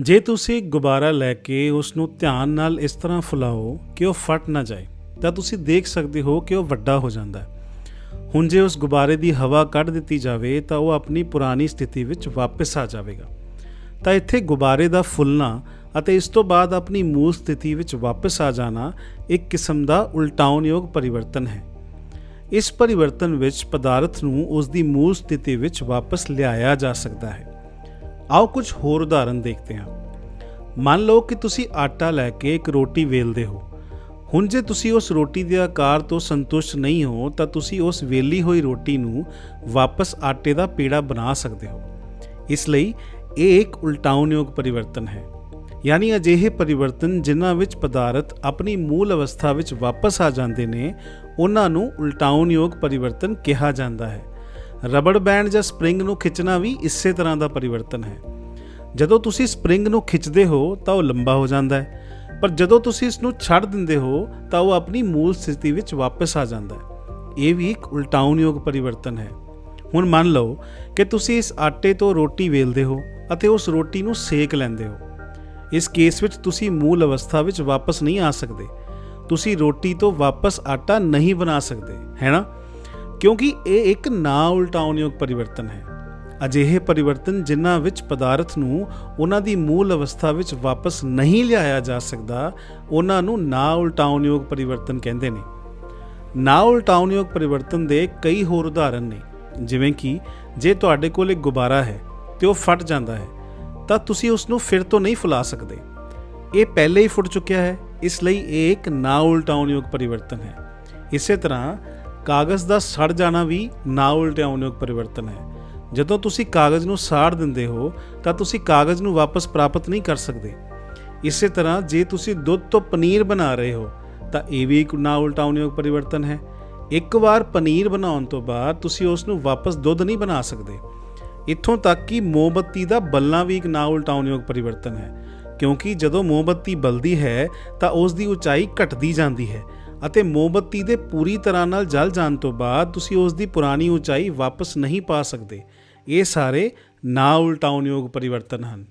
ਜੇ ਤੁਸੀਂ ਗੁਬਾਰਾ ਲੈ ਕੇ ਉਸ ਨੂੰ ਧਿਆਨ ਨਾਲ ਇਸ ਤਰ੍ਹਾਂ ਫੁਲਾਓ ਕਿ ਉਹ ਫਟ ਨਾ ਜਾਏ, ਤਾਂ ਤੁਸੀਂ ਦੇਖ ਸਕਦੇ ਹੋ ਕਿ ਉਹ ਵੱਡਾ ਹੋ ਜਾਂਦਾ ਹੈ। ਹੁਣ ਜੇ ਉਸ ਗੁਬਾਰੇ ਦੀ ਹਵਾ ਕੱਢ ਦਿੱਤੀ ਜਾਵੇ, ਤਾਂ ਉਹ ਆਪਣੀ ਪੁਰਾਣੀ ਸਥਿਤੀ ਵਿੱਚ ਵਾਪਸ ਆ ਜਾਵੇਗਾ। ਤਾਂ ਇੱਥੇ ਗੁਬਾਰੇ ਦਾ ਫੁੱਲਣਾ ਅਤੇ ਇਸ ਤੋਂ ਬਾਅਦ ਆਪਣੀ ਮੂਲ ਸਥਿਤੀ ਵਿੱਚ ਵਾਪਸ ਆ ਜਾਣਾ ਇੱਕ ਕਿਸਮ ਦਾ ਉਲਟਾਉਣਯੋਗ ਪਰਿਵਰਤਨ ਹੈ। ਇਸ ਪਰਿਵਰਤਨ ਵਿੱਚ ਪਦਾਰਥ ਨੂੰ ਉਸ ਦੀ ਮੂਲ ਸਥਿਤੀ ਵਿੱਚ ਵਾਪਸ ਲਿਆਇਆ ਜਾ ਸਕਦਾ ਹੈ। ਆਓ ਕੁਝ ਹੋਰ ਉਦਾਹਰਨ ਦੇਖਦੇ ਹਾਂ। ਮੰਨ ਲਓ ਕਿ ਤੁਸੀਂ ਆਟਾ ਲੈ ਕੇ ਇੱਕ ਰੋਟੀ ਵੇਲਦੇ ਹੋ। ਹੁਣ ਜੇ ਤੁਸੀਂ ਉਸ ਰੋਟੀ ਦੇ ਆਕਾਰ ਤੋਂ ਸੰਤੁਸ਼ਟ ਨਹੀਂ ਹੋ, ਤਾਂ ਤੁਸੀਂ ਉਸ ਵੇਲੀ ਹੋਈ ਰੋਟੀ ਨੂੰ ਵਾਪਸ ਆਟੇ ਦਾ ਪੇੜਾ ਬਣਾ ਸਕਦੇ ਹੋ। ਇਸ ਲਈ ਇਹ ਇੱਕ ਉਲਟਾਉਣਯੋਗ ਪਰਿਵਰਤਨ ਹੈ। ਯਾਨੀ ਅਜਿਹੇ ਪਰਿਵਰਤਨ ਜਿਨ੍ਹਾਂ ਵਿੱਚ ਪਦਾਰਥ ਆਪਣੀ ਮੂਲ ਅਵਸਥਾ ਵਿੱਚ ਵਾਪਸ ਆ ਜਾਂਦੇ ਨੇ, ਉਹਨਾਂ ਨੂੰ ਉਲਟਾਉਣਯੋਗ ਪਰਿਵਰਤਨ ਕਿਹਾ ਜਾਂਦਾ ਹੈ। ਰਬੜ ਬੈਂਡ ਜਾਂ ਸਪ੍ਰਿੰਗ ਨੂੰ ਖਿੱਚਣਾ ਵੀ ਇਸੇ ਤਰ੍ਹਾਂ ਦਾ ਪਰਿਵਰਤਨ ਹੈ। ਜਦੋਂ ਤੁਸੀਂ ਸਪ੍ਰਿੰਗ ਨੂੰ ਖਿੱਚਦੇ ਹੋ, ਤਾਂ ਉਹ ਲੰਬਾ ਹੋ ਜਾਂਦਾ ਹੈ। ਪਰ ਜਦੋਂ ਤੁਸੀਂ ਇਸ ਨੂੰ ਛੱਡ ਦਿੰਦੇ ਹੋ, ਤਾਂ ਉਹ ਆਪਣੀ ਮੂਲ ਸਥਿਤੀ ਵਿੱਚ ਵਾਪਸ ਆ ਜਾਂਦਾ ਹੈ। ਇਹ ਵੀ ਇੱਕ ਉਲਟਾਉਣਯੋਗ ਪਰਿਵਰਤਨ ਹੈ। ਹੁਣ ਮੰਨ ਲਓ ਕਿ ਤੁਸੀਂ ਇਸ ਆਟੇ ਤੋਂ ਰੋਟੀ ਵੇਲਦੇ ਹੋ ਅਤੇ ਉਸ ਰੋਟੀ ਨੂੰ ਸੇਕ ਲੈਂਦੇ ਹੋ। ਇਸ ਕੇਸ ਵਿੱਚ ਤੁਸੀਂ ਮੂਲ ਅਵਸਥਾ ਵਿੱਚ ਵਾਪਸ ਨਹੀਂ ਆ ਸਕਦੇ। ਤੁਸੀਂ ਰੋਟੀ ਤੋਂ ਵਾਪਸ ਆਟਾ ਨਹੀਂ ਬਣਾ ਸਕਦੇ, ਹੈ ਨਾ? ਕਿਉਂਕਿ ਇਹ ਇੱਕ ਨਾ ਉਲਟਾਉਣਯੋਗ ਪਰਿਵਰਤਨ ਹੈ। ਅਜਿਹੇ ਪਰਿਵਰਤਨ ਜਿਨ੍ਹਾਂ ਵਿੱਚ ਪਦਾਰਥ ਨੂੰ ਉਹਨਾਂ ਦੀ ਮੂਲ ਅਵਸਥਾ ਵਿੱਚ ਵਾਪਸ ਨਹੀਂ ਲਿਆਇਆ ਜਾ ਸਕਦਾ, ਉਹਨਾਂ ਨੂੰ ਨਾ ਉਲਟਾਉਣਯੋਗ ਪਰਿਵਰਤਨ ਕਹਿੰਦੇ ਨੇ। ਨਾ ਉਲਟਾਉਣਯੋਗ ਪਰਿਵਰਤਨ ਦੇ ਕਈ ਹੋਰ ਉਦਾਹਰਨ ਨੇ, ਜਿਵੇਂ ਕਿ ਜੇ ਤੁਹਾਡੇ ਕੋਲ ਇੱਕ ਗੁਬਾਰਾ ਹੈ ਤੇ ਉਹ ਫਟ ਜਾਂਦਾ ਹੈ, ਤਾਂ ਤੁਸੀਂ ਉਸ ਨੂੰ ਫਿਰ ਤੋਂ ਨਹੀਂ ਫੁਲਾ ਸਕਦੇ। ਇਹ ਪਹਿਲੇ ਹੀ ਫੁੱਟ ਚੁੱਕਿਆ ਹੈ, ਇਸ ਲਈ ਇਹ ਇੱਕ ਨਾ ਉਲਟਾਉਣਯੋਗ ਪਰਿਵਰਤਨ ਹੈ। ਇਸੇ ਤਰ੍ਹਾਂ ਕਾਗਜ਼ ਦਾ ਸੜ ਜਾਣਾ ਵੀ ਨਾ ਉਲਟਿਆਉਣਯੋਗ ਪਰਿਵਰਤਨ ਹੈ। ਜਦੋਂ ਤੁਸੀਂ ਕਾਗਜ਼ ਨੂੰ ਸਾੜ ਦਿੰਦੇ ਹੋ, ਤਾਂ ਤੁਸੀਂ ਕਾਗਜ਼ ਨੂੰ ਵਾਪਸ ਪ੍ਰਾਪਤ ਨਹੀਂ ਕਰ ਸਕਦੇ। ਇਸੇ ਤਰ੍ਹਾਂ ਜੇ ਤੁਸੀਂ ਦੁੱਧ ਤੋਂ ਪਨੀਰ ਬਣਾ ਰਹੇ ਹੋ, ਤਾਂ ਇਹ ਵੀ ਇੱਕ ਨਾ ਉਲਟਾਉਣਯੋਗ ਪਰਿਵਰਤਨ ਹੈ। ਇੱਕ ਵਾਰ ਪਨੀਰ ਬਣਾਉਣ ਤੋਂ ਬਾਅਦ ਤੁਸੀਂ ਉਸ ਨੂੰ ਵਾਪਸ ਦੁੱਧ ਨਹੀਂ ਬਣਾ ਸਕਦੇ। ਇੱਥੋਂ ਤੱਕ ਕਿ ਮੋਮਬੱਤੀ ਦਾ ਬਲਣਾ ਵੀ ਇੱਕ ਨਾ ਉਲਟਾਉਣਯੋਗ ਪਰਿਵਰਤਨ ਹੈ। ਕਿਉਂਕਿ ਜਦੋਂ ਮੋਮਬੱਤੀ ਬਲਦੀ ਹੈ, ਤਾਂ ਉਸ ਦੀ ਉਚਾਈ ਘਟਦੀ ਜਾਂਦੀ ਹੈ। ਅਤੇ ਮੋਮਬੱਤੀ ਦੇ ਪੂਰੀ ਤਰ੍ਹਾਂ ਨਾਲ ਜਲ ਜਾਣ ਤੋਂ ਬਾਅਦ ਤੁਸੀਂ ਉਸ ਦੀ ਪੁਰਾਣੀ ਉਚਾਈ ਵਾਪਸ ਨਹੀਂ ਪਾ ਸਕਦੇ। ਇਹ ਸਾਰੇ ਨਾ ਉਲਟਾਉਣਯੋਗ ਪਰਿਵਰਤਨ ਹਨ।